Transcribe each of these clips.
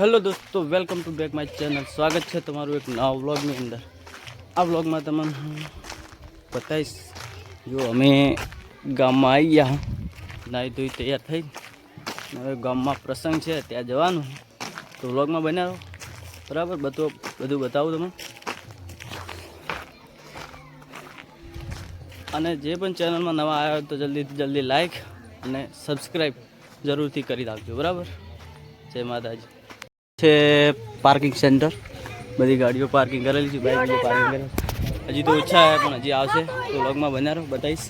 Hello દોસ્તો welcome to back my channel સ્વાગત છે તમારું એક નવા વ્લોગની અંદર. આ વ્લોગમાં તમને બતાવીશ. જો અમે ગામમાં આવી ગયા. નાહી ધોઈ તૈયાર થઈ. હવે ગામમાં પ્રસંગ છે, ત્યાં જવાનું. તો વ્લોગમાં રહો બરાબર? બધું બધું બતાવું તમે અને જે પણ ચેનલમાં નવા આવ્યા તો જલ્દીથી જલ્દી લાઈક અને સબસ્ક્રાઈબ જરૂરથી કરી રાખજો. બરાબર? જય માતાજી. છે પાર્કિંગ સેન્ટર. બધી ગાડીઓ પાર્કિંગ કરેલી છે બાઇક પાર્કિંગ કરેલી હજી તો ઓછા છે, પણ હજી આવશે. તો વ્લોગમાં બન્યા રહો બતાવીશ.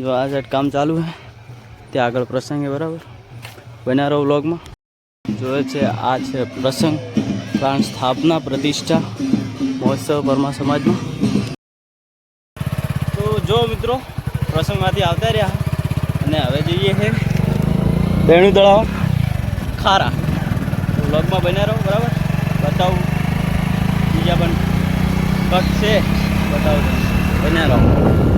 જો આ સાઈડ કામ ચાલુ છે. ત્યાં આગળ પ્રસંગ છે, બરાબર. બન્યા રહો વ્લોગમાં જોવે છે, આ છે પ્રસંગ. પ્રાણ સ્થાપના પ્રતિષ્ઠા મહોત્સવ પરમા સમાજમાં. તો જો મિત્રો, પ્રસંગમાંથી આવતા રહ્યા. અને હવે જઈએ છે બેણું તળાવ ખારા. તો વ્લોગમાં બન્યા રહો બરાબર? બતાવું. બીજા પણ પગ છે. બતાવું બન્યા રહો.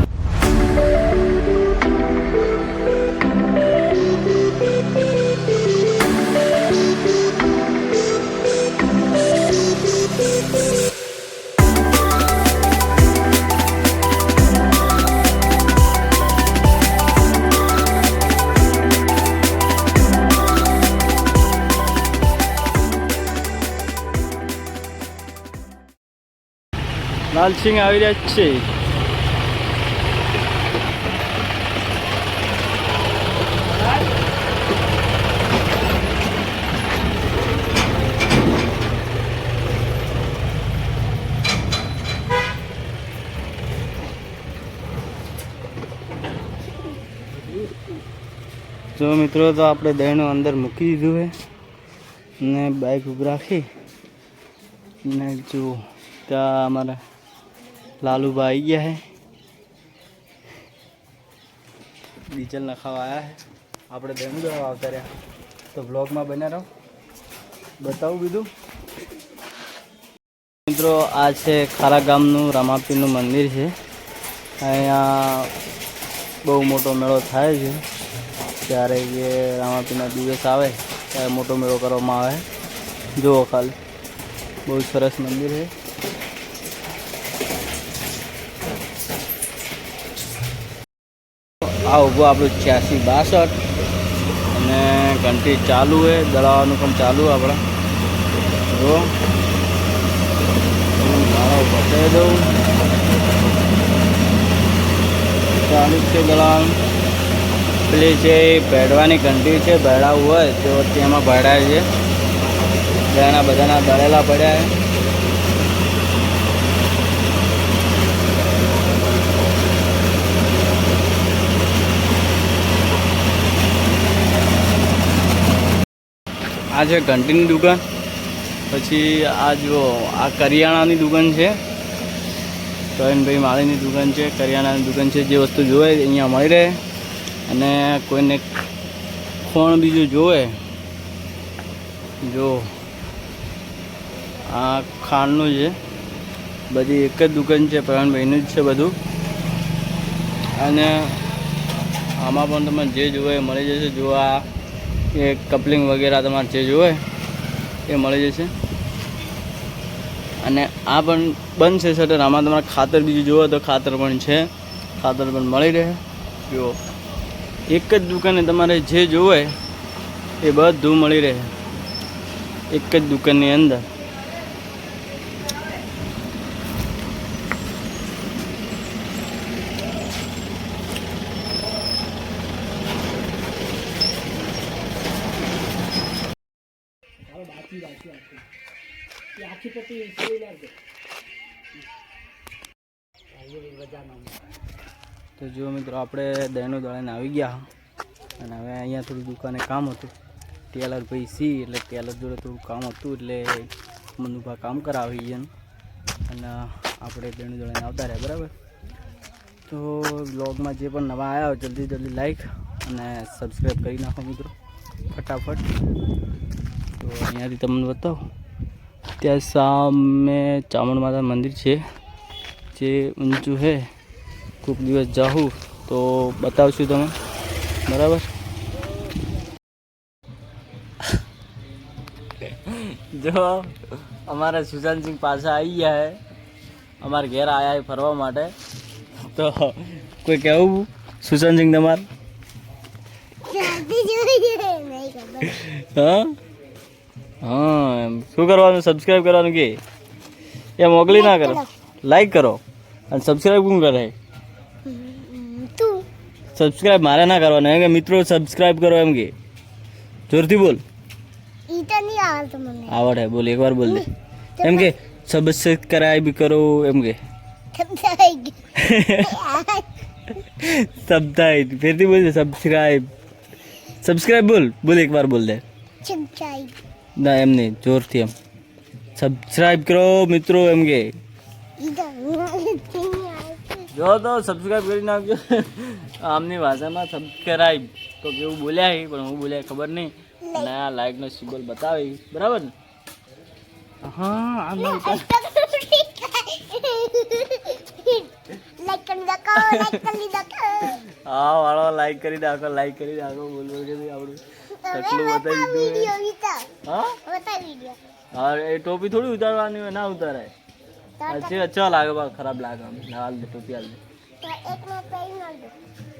લાલસિંહ આવી રહ્યા છે. જો મિત્રો, તો આપણે દહીંનું અંદર મૂકી દીધું છે ને બાઇક ઊભી રાખી. ને જો ત્યાં અમારા લાલુબા આવી ગયા હે ડીઝલ નખાવા આવ્યા છે આપણે દહીંનું દવા આવતા રહ્યા તો બ્લોગમાં બન્યા રહો બતાવું બીજું મિત્રો આ છે ખારા ગામનું રામાપીરનું મંદિર છે અહીંયા બહુ મોટો મેળો થાય છે ત્યારે જે રામાપીરના દિવસ આવે ત્યારે મોટો મેળો કરવામાં આવે જુઓ ખાલી બહુ સરસ મંદિર છે આ ઊભું આપણું છ્યાસી બાસઠ. અને ઘંટી ચાલુ છે, દળાવવાનું પણ ચાલુ આપણે. જો. માળો બતાવી દઉં. ચાલુ છે દળાવવાનું. પેલી છે એ ભેડવાની ઘંટી છે, ભેડાવું હોય તો તેમાં ભેડાય છે. બધાના બધાના દળેલા પડ્યા છે. આ છે ઘંટીની દુકાન. પછી આ જો આ કરિયાણાની દુકાન છે. પ્રવીણભાઈ માળીની દુકાન છે. કરિયાણાની દુકાન છે. જે વસ્તુ જોવે અહીંયા મળી રહે. અને કોઈને ખોણ બીજું જોવે જો આ ખાંડનું છે. બધી એક જ દુકાન છે. પ્રવીણભાઈનું જ છે બધું. અને આમાં પણ તમે જે જોવે મળી જશે. જો આ એ કપલિંગ વગેરે તમારે જે જોવે એ મળી જશે. અને આ પણ બંધ છે શટર આમાં તમારે ખાતર બીજું જોવો તો ખાતર પણ છે. ખાતર પણ મળી રહે. જો એક જ દુકાને તમારે જે જોવે એ બધું મળી રહે. એક જ દુકાનની અંદર. તો જો મિત્રો, આપણે દહીંનું દળાઈને આવી ગયા. અને હવે અહીંયા થોડું દુકાને કામ હતું. ટેલર ભાઈ સી, એટલે ટેલર જોડે થોડું કામ હતું, એટલે મનુભા કામ કરાવી છે અને આપણે દહીંનું દળાઈને આવતા રહ્યા, બરાબર? તો બ્લોગમાં જે પણ નવા આવ્યા હોય, જલ્દી જલ્દી લાઈક અને સબસ્ક્રાઈબ કરી નાખો મિત્રો, ફટાફટ. તો અહીંયાથી તમને બતાવો. ત્યાં સામે ચામુંડ માતા મંદિર છે જે ઊંચું છે કોઈક દિવસ જાઉં તો બતાવશું તમે. બરાબર? જો અમારા સુશાંતસિંહ પાછા આવી ગયા છે અમારા ઘેર આવ્યા હે ફરવા માટે. તો કોઈ કહેવું સુશાંતસિંહ તમારે? હા? હા એમ શું કરવાનું સબસ્ક્રાઈબ કરવાનું કે એમ મોકલી ના કરો લાઈક કરો અને સબસ્ક્રાઈબ કોણ કરે તું સબસ્ક્રાઈબ મારે ના કરવાનું એમ કે મિત્રો સબસ્ક્રાઈબ કરો એમ કે જોરથી બોલ ઈ તો નહીં આવડતું મને આવડે બોલ એકવાર બોલ દે એમ કે સબસ્ક્રાઈબ કરો એમ કે સમજાઈ ગયું સબસ્ક્રાઈબ ફેરથી બોલ દે સબસ્ક્રાઈબ સબસ્ક્રાઈબ બોલ બોલ એકવાર બોલ દે સમજાઈ ના એમ નહીં જોરથી એમ. સબસ્ક્રાઈબ કરો મિત્રો એમ કે. જો તો સબસ્ક્રાઈબ કરી નાખજો. આમની ભાષામાં સબસ્ક્રાઈબ તો કેવું બોલ્યા છે પણ હું બોલ્યા ખબર નહીં. અને આ લાઇકનો સિમ્બોલ બતાવી બરાબર ને? હા આમ લાઈક કરી દકો લાઈક કરી હા વાળો લાઈક કરી નાખો લાઈક કરી નાખો બોલ બોલ કરી આપણું? એટલું બતાવી દીધું વિડિયો વિતા હા બતા વિડિયો હા એ ટોપી થોડી ઉતારવાની હોય ના ઉતારાય અચ્છા અચ્છા લાગે બા ખરાબ લાગે આમ હાલ દે ટોપી હાલ તો એક મિનિટ પહેરી નાખ દો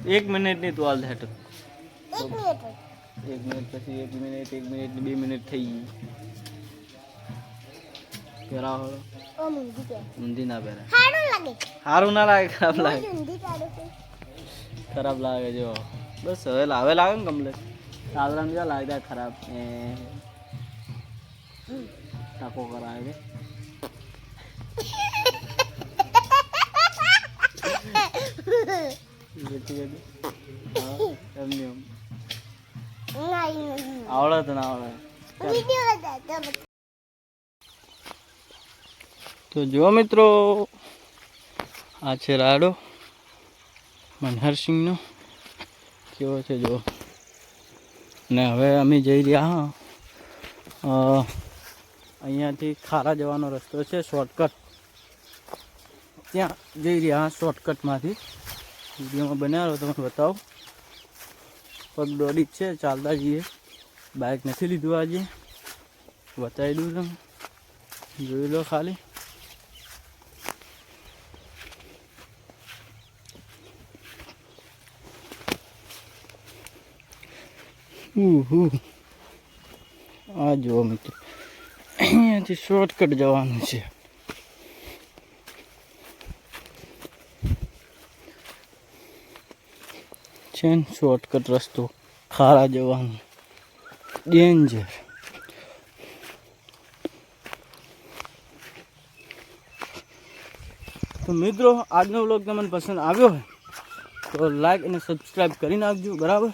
દે એક મિનિટ નહીં તું હાલ દે હેઠ એક મિનિટ એક મિનિટ પછી એક મિનિટ એક મિનિટ બે મિનિટ થઈ ગઈ પહેરા હળો ઓ મુંદી કે ઊંધી ના પહેરા હારું લાગે સારું ના લાગે ખરાબ લાગે મુંદી કાઢો છે ખરાબ લાગે જો બસ હવે લાવે લાગે ને કમ્પ્લેટ સાવરામ જા લાગતા ખરાબ ટાકો કરાવે છે આવડત ના આવડે તો તો જો મિત્રો આ છે રાડો મનહરસિંહનો કેવો છે જો ને હવે અમે જઈ રહ્યા અહીંયાથી ખારા જવાનો રસ્તો છે, શોર્ટકટ. ત્યાં જઈ રહ્યા શોર્ટકટમાંથી. વિડીયોમાં બનાવ્યો તમને બતાવો. પગ દોડી જ છે, ચાલતા જઈએ. બાઇક નથી લીધું આજે. બતાવી દઉં તમે જોઈ લો ખાલી. આ જુઓ મિત્રો અહીંયાથી શોર્ટકટ જવાનું છે છે ને શોર્ટકટ રસ્તો ખારા જવાનું ડેન્જર તો મિત્રો આજનો વ્લોગ તમને પસંદ આવ્યો હોય, તો લાઈક અને સબસ્ક્રાઈબ કરી નાખજો, બરાબર?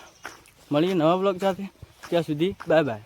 મળીએ નવા બ્લોગ સાથે. ત્યાં સુધી બાય બાય